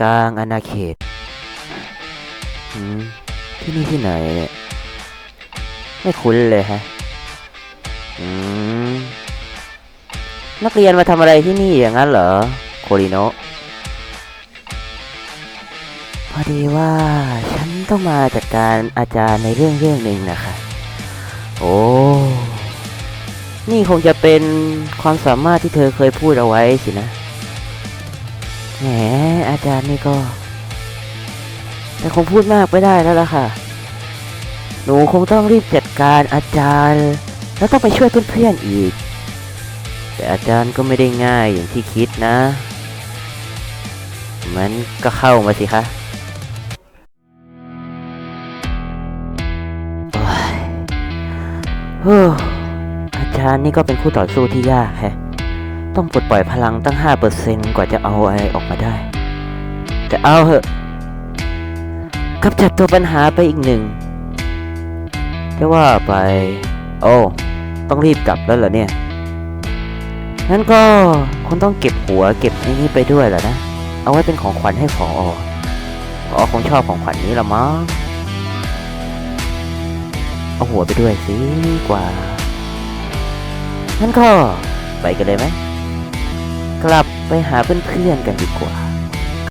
กลางอาณาเขตหืมที่นี่ที่ไหนเนี่ยไม่คุ้นเลยฮะอืมนักเรียนมาทำอะไรที่นี่อย่างนั้นเหรอ โคริโนะพอดีว่าฉันต้องมาจัดการอาจารย์ในเรื่องเรื่องหนึ่งนะคะ โอ้ นี่คงจะเป็นความสามารถที่เธอเคยพูดเอาไว้สินะ แหมอาจารย์นี่ก็ แต่คงพูดมากไม่ได้แล้วล่ะค่ะ หนูคงต้องรีบจัดการอาจารย์ แล้วต้องไปช่วยเพื่อนๆอีก แต่อาจารย์ก็ไม่ได้ง่ายอย่างที่คิดนะ มันก็เข้ามาสิคะเฮ้ออาจารย์นี่ก็เป็นคู่ต่อสู้ที่ยากแฮะ ต้องปลดปล่อยพลังตั้ง 5%กว่าจะเอาอะไรออกมาได้ แต่เอาเหอะกำจัดตัวปัญหาไปอีกหนึ่งจะว่าไป โอ้ต้องรีบกลับแล้วเหรอเนี่ยงั้นก็คงต้องเก็บหัวเก็บไอ้นี้ไปด้วยแหละนะ เอาไว้เป็นของขวัญให้ผอผอคงชอบของขวัญนี้ละมั้งเอาหัวไปด้วยสิกว่างั้นก็ไปกันเลยไหม กลับไปหาเพื่อนๆกันดีกว่า